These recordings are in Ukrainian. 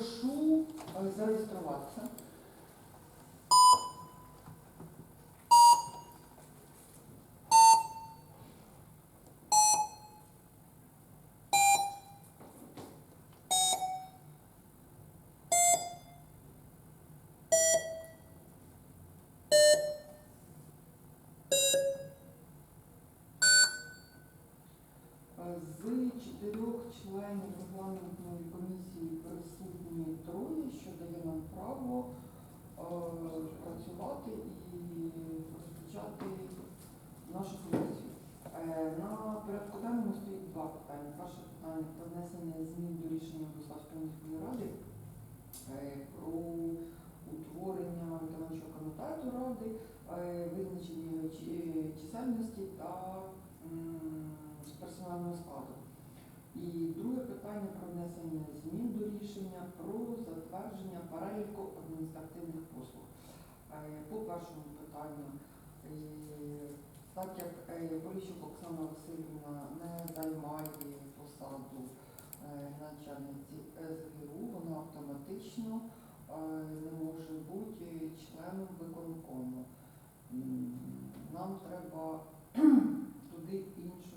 прошу е, зареєструватися. Членів регламентної комісії присутні троє, що дає нам право е, працювати і розпочати нашу комісію. Е, На порядку денному стоїть два питання. Перше питання про внесення змін до рішення Богославської міської ради е, про утворення виконавчого комітету ради, визначення чисельності та І друге питання про внесення змін до рішення про затвердження переліку адміністративних послуг. Е, По першому питанню, е, так як е, Поліщук Оксана Васильівна не займає посаду е, начальниці СГУ, вона автоматично е, не може бути членом виконкому. Нам треба туди іншу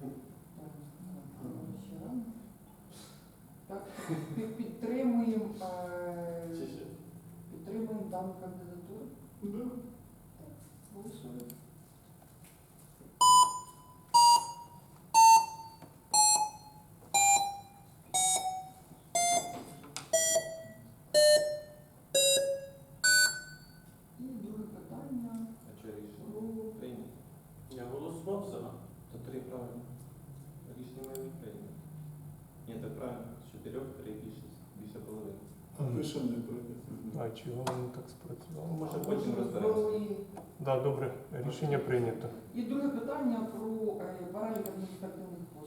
Так, ще рано. Так, під- підтримуємо, е, підтримуємо дану кандидатуру. Да. Голосуємо. І друге питання А чи рішення про прийнято? Я голосував за. То три правильно. Рішення має бути прийнято. Ні, так правильно. З чотирьох три більшість. Більше половини. А ви що не прийдете? А чого воно так спрацювало? Може потім розберемося. Да, добре, рішення прийнято. І друге питання про е, перелік адміністративних послуг.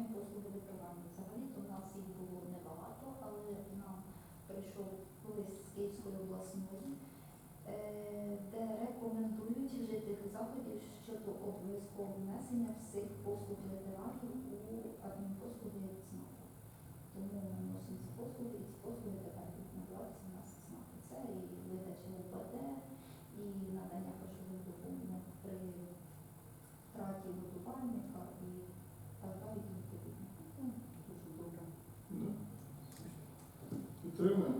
Послуг послуги ветеранів. Взагалі-то в нас їх було небагато, але нам прийшов лист з Київської обласної, е, де рекомендують вжити заходів щодо обов'язкового внесення всіх послуг ветеранів у адмінпослуги ЦНАПу. Тому ми ці послуги Підтримуємо.